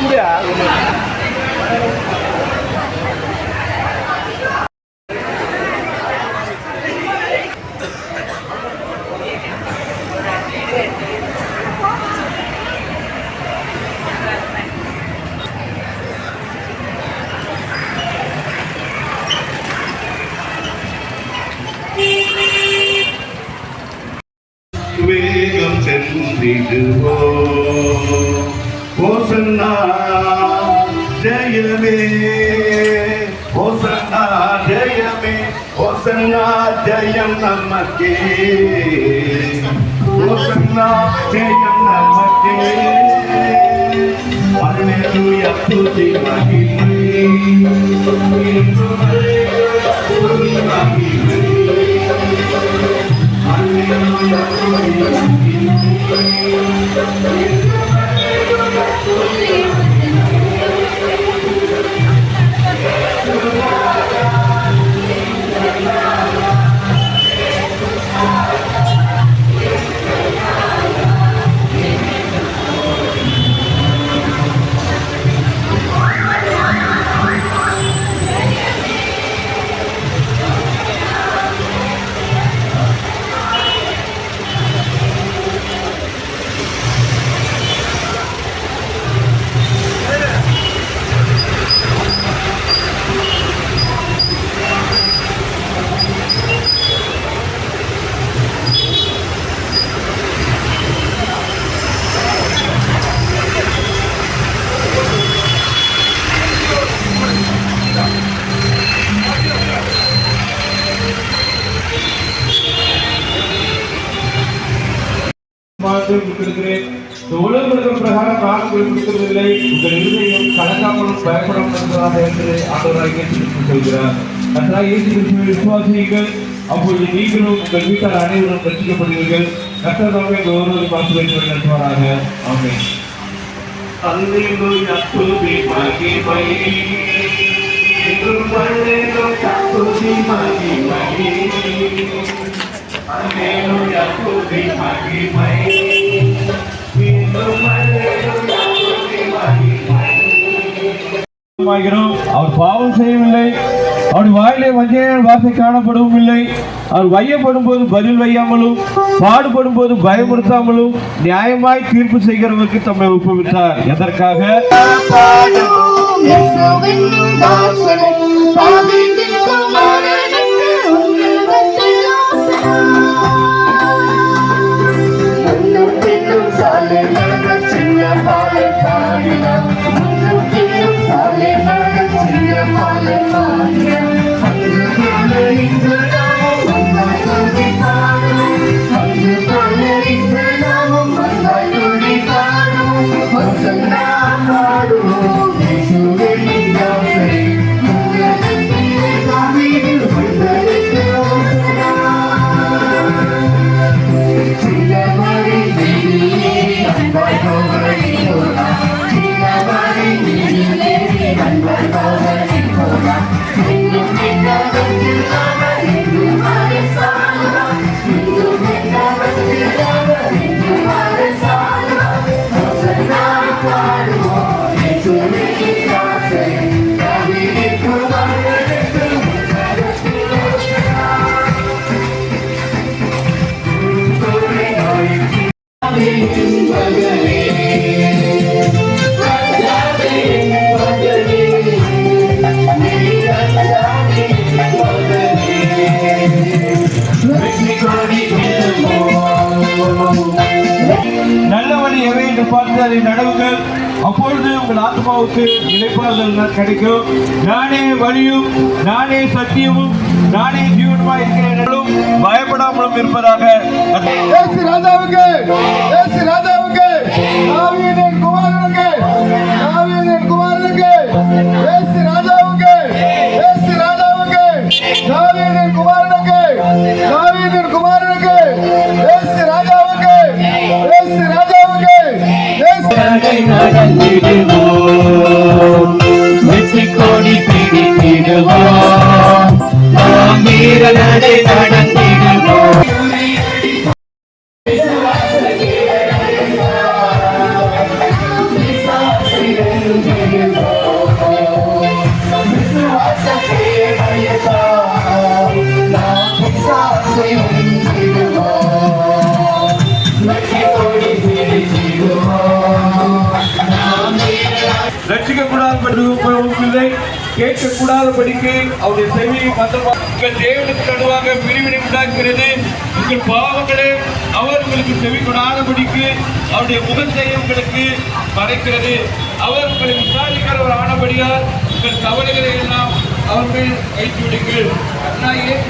கூட வேகம் jayami hosanna jayami hosanna jayam namakke hosanna jayam namakke alleluya stuti mahime indru mare kuru mahime வாழ்ந்து கொடுத்திருக்கிறேன். இந்த உலகம் பிரகாரம் நான் உங்களுக்கு உங்கள் இருதயம் கலங்காமலும் பயப்படாமல் இருந்ததாக என்று ஆண்டவராக இயேசு சொல்கிறார் கர்த்தராக இயேசு கிறிஸ்துவை விசுவாசியுங்கள். அப்பொழுது நீங்களும் உங்கள் வீட்டார் அனைவரும் ரசிக்கப்படுவீர்கள் எங்கள் பார்த்து வேண்டும் அவர் பாவம் செய்யவில்லை. அவர் வாயிலே வஞ்சனையான வார்த்தை காணப்படவும் இல்லை. அவர் வையப்படும் போது பதில் வையாமலும் பாடுபடும் போது பயமுறுத்தாமலும் நியாயமாய் தீர்ப்பு செய்கிறவருக்கு தம்மை ஒப்புவித்தார். எதற்காக? முன்னும் பின்னும் சாலை வழி என்று பார்த்து அதை நடவுங்கள் அப்பொழுது உங்கள் ஆத்மாவுக்கு இழைப்பாறுதல் கிடைக்கும். நானே வழியும் நானே சத்தியமும் நானே ஜீவனுமாய் இருக்கிறேன் பயப்படாமலும் இருப்பதாக ராஜாவுக்கு ராஜாவுக்கு குமாரனுக்கு படிக்கு அவருடைய செவியை மந்திரமா தேவனுக்கு நடுவாக பிரிவினை உண்டாக்குகிறது. உங்கள் பாவங்களே அவர் உங்களுக்கு செவி கொடாதபடிக்கு அவருடைய முகத்தை உங்களுக்கு மறைக்கிறது. அவர் உங்களை விசாரிக்கிறவர் ஆனபடியால் உங்கள் கவலைகளை எல்லாம் அவர் மேல் வைத்து விடுங்கள். அண்ணா இயேசு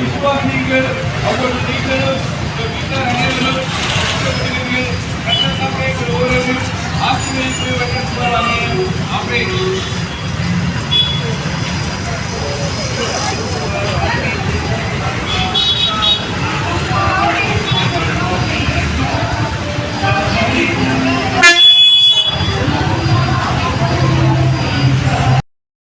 விசுவாசிங்கள் அவர்கள் நீங்களும் உங்கள் வீட்டார் அனைவரும்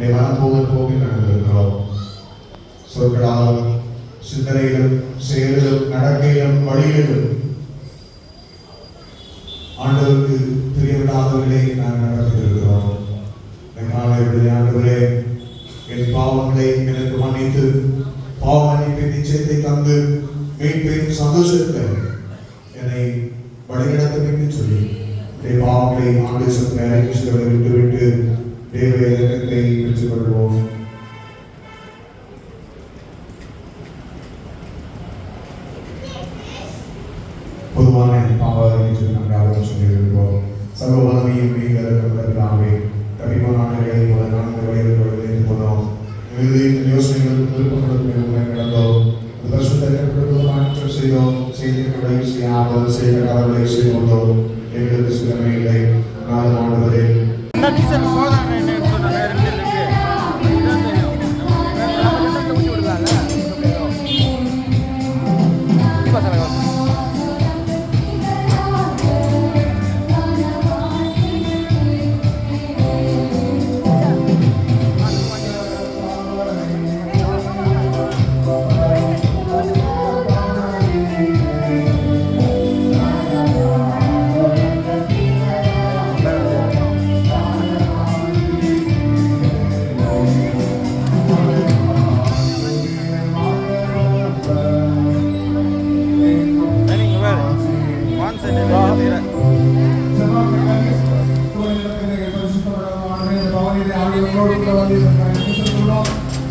உடைய போக போக்கில் நடந்திருக்கிறோம் சொற்களாலும் சிந்தனையிலும் செயலிலும் நடக்கையிலும் வழியிலும். ஆண்டவருக்கு தெரியவிடாதவர்களை நான் நடத்தியிருக்கிறோம். காலையுடைய ஆண்டவரே என் பாவங்களை எனக்கு மன்னித்து பாவ மன்னிப்பை நிச்சயத்தை தந்து மீட்பையும் சந்தோஷத்தை என்னை வழிநடத்த வேண்டும் சொல்லி என் பாவங்களை ஆண்டு சொன்ன விட்டுவிட்டு தேவ இலக்கத்தை பெற்றுக் கொள்வோம் பொதுவான பாவாதை என்று நாம் யாரும் சொல்லியிருக்கிறோம் சர்வ வல்லமையும் மீன்களுக்காகவே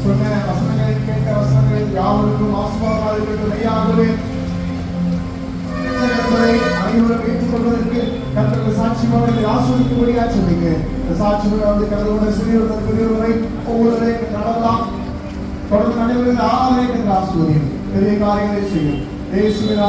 சொன்ன வசனங்களை கேட்ட வசனங்கள் யாவருக்கும் ஆசீர்வாதமாக இருக்கட்டும் ஐயாகவே அனைவரும் ஏற்றுக்கொள்வதற்கு கர்த்தருக்கு சாட்சியமாக ஆஸ்வதிக்கும்படியா சொல்லுங்க இந்த சாட்சியமாக வந்து கருதோட சிறியவர்கள் தொடர்ந்து நடைபெறுகிற ஆலயத்தின் பெரிய காரியங்களை செய்யும் தேசுவின்